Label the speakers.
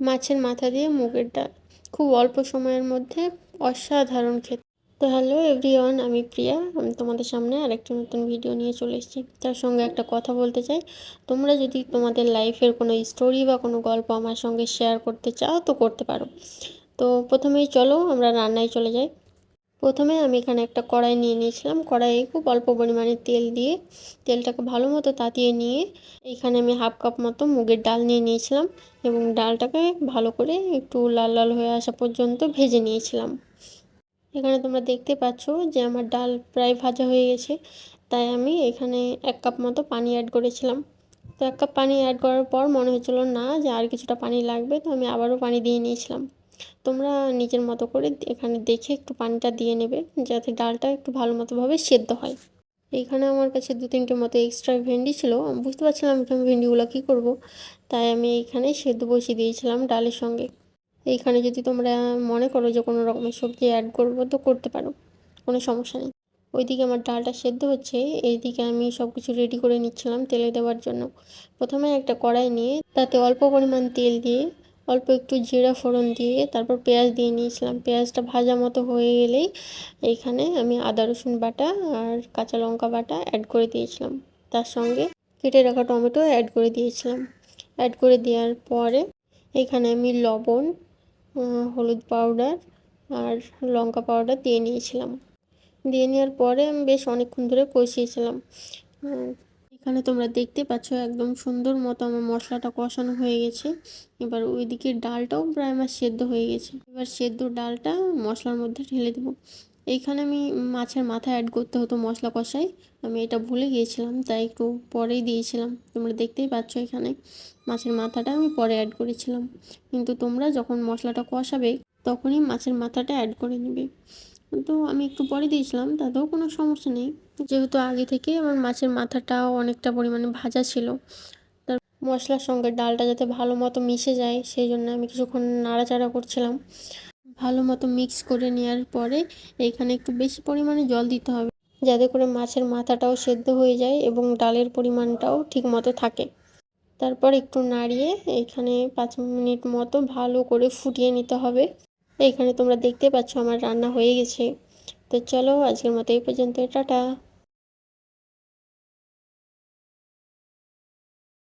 Speaker 1: মাছের মাথা দিয়ে মুগের ডাল। খুব অল্প সময়ের মধ্যে অসাধারণ খেতে। তো হ্যালো এভরিওয়ান, আমি প্রিয়া। আমি তোমাদের সামনে আরেকটা নতুন ভিডিও নিয়ে চলে এসেছি। তার সঙ্গে একটা কথা বলতে চাই। তোমরা যদি তোমাদের লাইফের কোনো স্টোরি বা কোনো গল্প আমার সঙ্গে শেয়ার করতে চাও, তো করতে পারো। তো প্রথমেই চলো আমরা রান্নায় চলে যাই। প্রথমে আমি এখানে একটা কড়াই নিয়ে নিয়েছিলাম। কড়াইয়ে খুব অল্প পরিমাণে তেল দিয়ে তেলটাকে ভালো মতো তাতিয়ে নিয়ে এখানে আমি হাফ কাপ মতো মুগের ডাল নিয়ে নিয়েছিলাম এবং ডালটাকে ভালো করে একটু লাল লাল হয়ে আসা পর্যন্ত ভেজে নিয়েছিলাম। এখানে তোমরা দেখতে পাচ্ছ যে আমার ডাল প্রায় ভাজা হয়ে গেছে, তাই আমি এখানে এক কাপ মতো পানি অ্যাড করেছিলাম। তো এক কাপ পানি অ্যাড করার পর মনে হচ্ছিল না যে আর কিছুটা পানি লাগবে, তো আমি আবারও পানি দিয়ে নিয়েছিলাম। তোমরা নিজের মতো করে এখানে দেখে একটু পানিটা দিয়ে নেবে, যাতে ডালটা একটু ভালো মতোভাবে সেদ্ধ হয়। এইখানে আমার কাছে দু তিনটে মতো এক্সট্রা ভেন্ডি ছিল। বুঝতে পারছিলাম আমি ভেন্ডিগুলো কী করব, তাই আমি এইখানে সেদ্ধ বসিয়ে দিয়েছিলাম ডালের সঙ্গে। এইখানে যদি তোমরা মনে করো যে কোনো রকমের সবজি অ্যাড করব তো করতে পারো, কোনো সমস্যা নেই। ওইদিকে আমার ডালটা সেদ্ধ হচ্ছে, এইদিকে আমি সব কিছু রেডি করে নিচ্ছিলাম তেলে দেওয়ার জন্য। প্রথমে একটা কড়াই নিয়ে তাতে অল্প পরিমাণ তেল দিয়ে অল্প একটু জিরা ফোড়ন দিয়ে তারপর পেঁয়াজ দিয়ে নিয়েছিলাম। পেঁয়াজটা ভাজা মতো হয়ে গেলেই এইখানে আমি আদা, রসুন বাটা আর কাঁচা লঙ্কা বাটা অ্যাড করে দিয়েছিলাম। তার সঙ্গে কেটে রাখা টমেটো অ্যাড করে দিয়েছিলাম। অ্যাড করে দেওয়ার পরে এখানে আমি লবণ হলুদ পাউডার আর লঙ্কা পাউডার দিয়ে নিয়েছিলাম। দিয়ে নেওয়ার পরে আমি বেশ অনেকক্ষণ ধরে কষিয়েছিলাম। এখানে তোমরা দেখতে পাচ্ছ একদম সুন্দর মতো আমার মশলাটা কষানো হয়ে গেছে। এবার ওইদিকে ডালটাও প্রায় আমার সেদ্ধ হয়ে গেছে। এবার সেদ্ধ ডালটা মশলার মধ্যে ঢেলে দেবো। এইখানে আমি মাছের মাথা অ্যাড করতে হতো মশলা কষাই আমি এটা ভুলে গিয়েছিলাম, তাই একটু পরেই দিয়েছিলাম। তোমরা দেখতেই পাচ্ছ এখানে মাছের মাথাটা আমি পরে অ্যাড করেছিলাম। কিন্তু তোমরা যখন মশলাটা কষাবে, তখনই মাছের মাথাটা অ্যাড করে নেবে। তো আমি একটু পরে দিয়েছিলাম, তাতেও কোনো সমস্যা নেই। যেহেতু আগে থেকে আমার মাছের মাথাটাও অনেকটা পরিমাণে ভাজা ছিল, তার মশলার সঙ্গে ডালটা যাতে ভালো মতো মিশে যায়, সেই জন্য আমি কিছুক্ষণ নাড়াচাড়া করছিলাম। ভালো মতো মিক্স করে নেওয়ার পরে এইখানে একটু বেশি পরিমাণে জল দিতে হবে, যাতে করে মাছের মাথাটাও সেদ্ধ হয়ে যায় এবং ডালের পরিমাণটাও ঠিক মতো থাকে। তারপর একটু নাড়িয়ে এখানে পাঁচ মিনিট মতো ভালো করে ফুটিয়ে নিতে হবে। এইখানে তোমরা দেখতে পাচ্ছ আমার রান্না হয়ে গেছে। তো চলো আজকের মতো এই পর্যন্ত টাটা।